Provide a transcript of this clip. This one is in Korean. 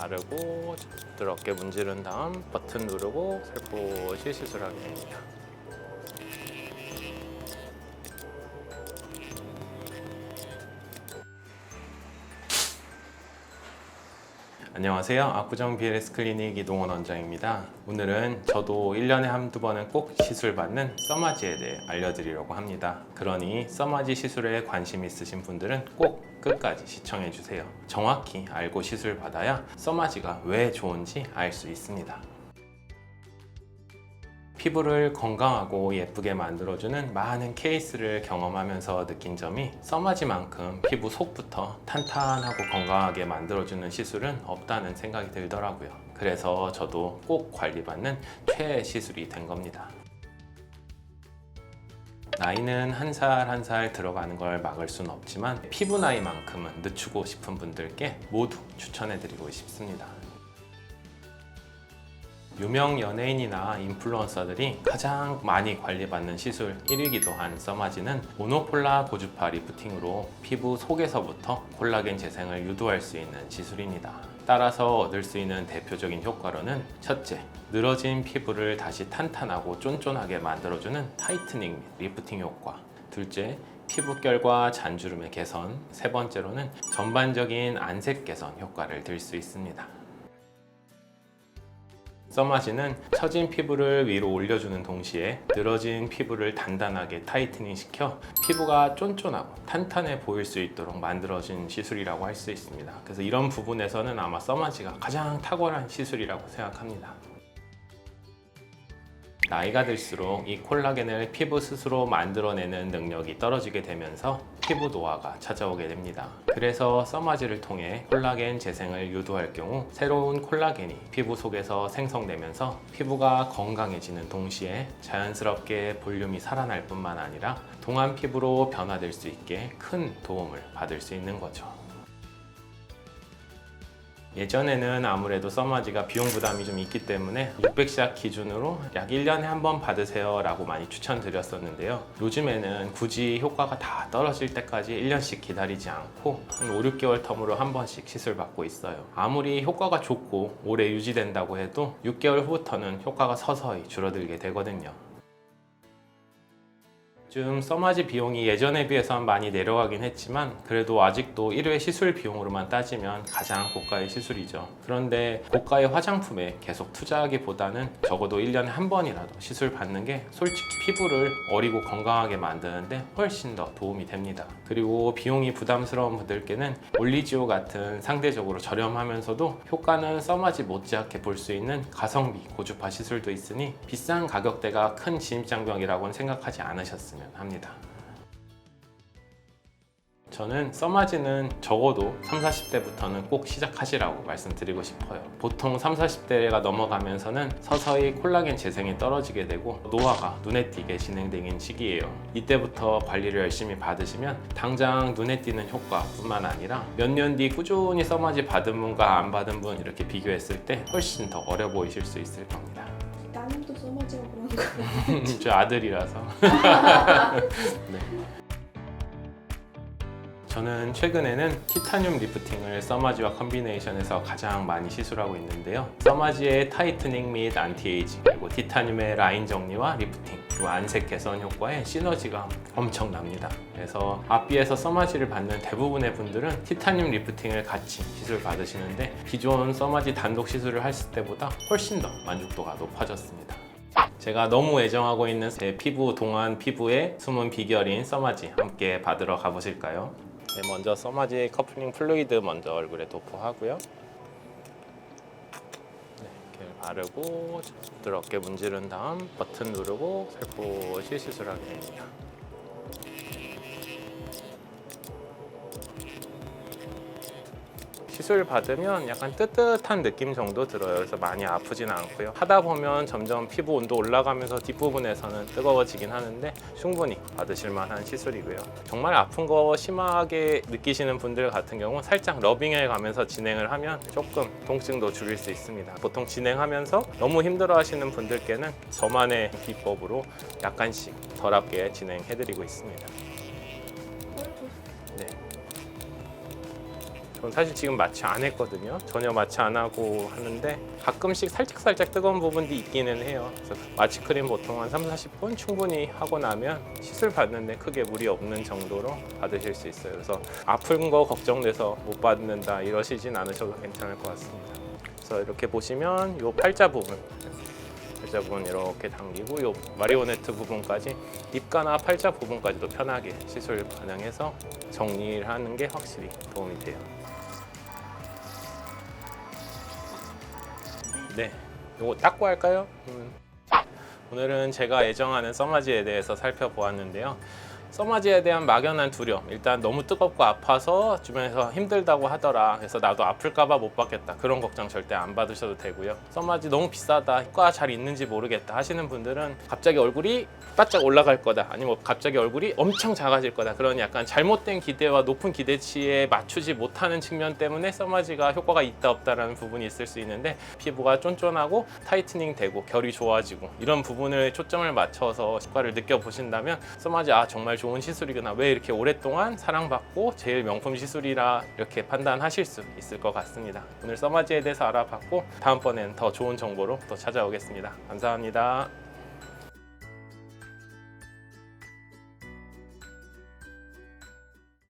바르고 부드럽게 문지른 다음 버튼 누르고 살포시 시술하게 됩니다. 안녕하세요. 압구정 BLS 클리닉 이동원 원장입니다. 오늘은 저도 1년에 한두 번은 꼭 시술 받는 써마지에 대해 알려드리려고 합니다. 그러니 써마지 시술에 관심 있으신 분들은 꼭 끝까지 시청해 주세요. 정확히 알고 시술 받아야 써마지가 왜 좋은지 알 수 있습니다. 피부를 건강하고 예쁘게 만들어주는 많은 케이스를 경험하면서 느낀 점이 써마지만큼 피부 속부터 탄탄하고 건강하게 만들어주는 시술은 없다는 생각이 들더라고요. 그래서 저도 꼭 관리받는 최애 시술이 된 겁니다. 나이는 한 살 한 살 들어가는 걸 막을 수는 없지만 피부 나이만큼은 늦추고 싶은 분들께 모두 추천해드리고 싶습니다. 유명 연예인이나 인플루언서들이 가장 많이 관리받는 시술 1위기도 한 써마지는 모노폴라 고주파 리프팅으로 피부 속에서부터 콜라겐 재생을 유도할 수 있는 시술입니다. 따라서 얻을 수 있는 대표적인 효과로는 첫째, 늘어진 피부를 다시 탄탄하고 쫀쫀하게 만들어주는 타이트닝 및 리프팅 효과. 둘째, 피부결과 잔주름의 개선. 세 번째로는 전반적인 안색 개선 효과를 들 수 있습니다. 써마지는 처진 피부를 위로 올려주는 동시에 늘어진 피부를 단단하게 타이트닝 시켜 피부가 쫀쫀하고 탄탄해 보일 수 있도록 만들어진 시술이라고 할 수 있습니다. 그래서 이런 부분에서는 아마 써마지가 가장 탁월한 시술이라고 생각합니다. 나이가 들수록 이 콜라겐을 피부 스스로 만들어내는 능력이 떨어지게 되면서 피부 노화가 찾아오게 됩니다. 그래서 써마지를 통해 콜라겐 재생을 유도할 경우 새로운 콜라겐이 피부 속에서 생성되면서 피부가 건강해지는 동시에 자연스럽게 볼륨이 살아날 뿐만 아니라 동안 피부로 변화될 수 있게 큰 도움을 받을 수 있는 거죠. 예전에는 아무래도 써마지가 비용 부담이 좀 있기 때문에 600샷 기준으로 약 1년에 한 번 받으세요 라고 많이 추천드렸었는데요. 요즘에는 굳이 효과가 다 떨어질 때까지 1년씩 기다리지 않고 한 5, 6개월 텀으로 한 번씩 시술 받고 있어요. 아무리 효과가 좋고 오래 유지된다고 해도 6개월 후부터는 효과가 서서히 줄어들게 되거든요 좀 써마지 비용이 예전에 비해서는 많이 내려가긴 했지만 그래도 아직도 1회 시술 비용으로만 따지면 가장 고가의 시술이죠. 그런데 고가의 화장품에 계속 투자하기보다는 적어도 1년에 한 번이라도 시술 받는 게 솔직히 피부를 어리고 건강하게 만드는데 훨씬 더 도움이 됩니다. 그리고 비용이 부담스러운 분들께는 올리지오 같은 상대적으로 저렴하면서도 효과는 써마지 못지않게 볼 수 있는 가성비 고주파 시술도 있으니 비싼 가격대가 큰 진입장벽이라고는 생각하지 않으셨 으면 합니다. 저는 써마지는 적어도 3, 40대부터는 꼭 시작하시라고 말씀드리고 싶어요. 보통 3, 40대가 넘어가면서는 서서히 콜라겐 재생이 떨어지게 되고 노화가 눈에 띄게 진행되는 시기예요. 이때부터 관리를 열심히 받으시면 당장 눈에 띄는 효과뿐만 아니라 몇 년 뒤 꾸준히 써마지 받은 분과 안 받은 분 이렇게 비교했을 때 훨씬 더 어려 보이실 수 있을 겁니다. 따님도 써마지가 그런 거예요. 저 아들이라서. 네. 저는 최근에는 티타늄 리프팅을 써마지와 컨비네이션해서 가장 많이 시술하고 있는데요. 써마지의 타이트닝 및 안티에이징 그리고 티타늄의 라인 정리와 리프팅 그리고 안색 개선 효과에 시너지가 엄청납니다. 그래서 앞비에서 써마지를 받는 대부분의 분들은 티타늄 리프팅을 같이 시술 받으시는데 기존 써마지 단독 시술을 했을 때보다 훨씬 더 만족도가 높아졌습니다. 제가 너무 애정하고 있는 제 피부 동안 피부의 숨은 비결인 써마지 함께 받으러 가보실까요? 네, 먼저 써마지 커플링 플루이드 먼저 얼굴에 도포하고요. 네, 이렇게 바르고 부드럽게 문지른 다음 버튼 누르고 살포시 시술하게 됩니다. 시술 받으면 약간 뜨뜻한 느낌 정도 들어요. 그래서 많이 아프진 않고요. 하다 보면 점점 피부 온도 올라가면서 뒷부분에서는 뜨거워지긴 하는데 충분히 받으실 만한 시술이고요. 정말 아픈 거 심하게 느끼시는 분들 같은 경우 살짝 러빙해 가면서 진행을 하면 조금 통증도 줄일 수 있습니다. 보통 진행하면서 너무 힘들어 하시는 분들께는 저만의 비법으로 약간씩 덜 아프게 진행해 드리고 있습니다. 네. 저는 사실 지금 마취 안 했거든요. 전혀 마취 안 하고 하는데 가끔씩 살짝살짝 뜨거운 부분도 있기는 해요. 그래서 마취 크림 보통 한 3, 40분 충분히 하고 나면 시술 받는데 크게 무리 없는 정도로 받으실 수 있어요. 그래서 아픈 거 걱정돼서 못 받는다 이러시진 않으셔도 괜찮을 것 같습니다. 그래서 이렇게 보시면 이 팔자 부분 팔자 부분 이렇게 당기고 요 마리오네트 부분까지 입가나 팔자 부분까지도 편하게 시술 가능해서 정리를 하는 게 확실히 도움이 돼요. 네, 요거 닦고 할까요? 음. 오늘은 제가 애정하는 써마지에 대해서 살펴보았는데요. 써마지에 대한 막연한 두려움. 일단 너무 뜨겁고 아파서 주변에서 힘들다고 하더라. 그래서 나도 아플까봐 못 받겠다. 그런 걱정 절대 안 받으셔도 되고요. 써마지 너무 비싸다. 효과 잘 있는지 모르겠다 하시는 분들은 갑자기 얼굴이 바짝 올라갈 거다. 아니면 갑자기 얼굴이 엄청 작아질 거다. 그런 약간 잘못된 기대와 높은 기대치에 맞추지 못하는 측면 때문에 써마지가 효과가 있다 없다라는 부분이 있을 수 있는데 피부가 쫀쫀하고 타이트닝 되고 결이 좋아지고 이런 부분을 초점을 맞춰서 효과를 느껴보신다면 써마지 아 정말 좋은 시술이구나 왜 이렇게 오랫동안 사랑받고 제일 명품 시술이라 이렇게 판단하실 수 있을 것 같습니다. 오늘 써마지에 대해서 알아봤고 다음번엔 더 좋은 정보로 또 찾아오겠습니다. 감사합니다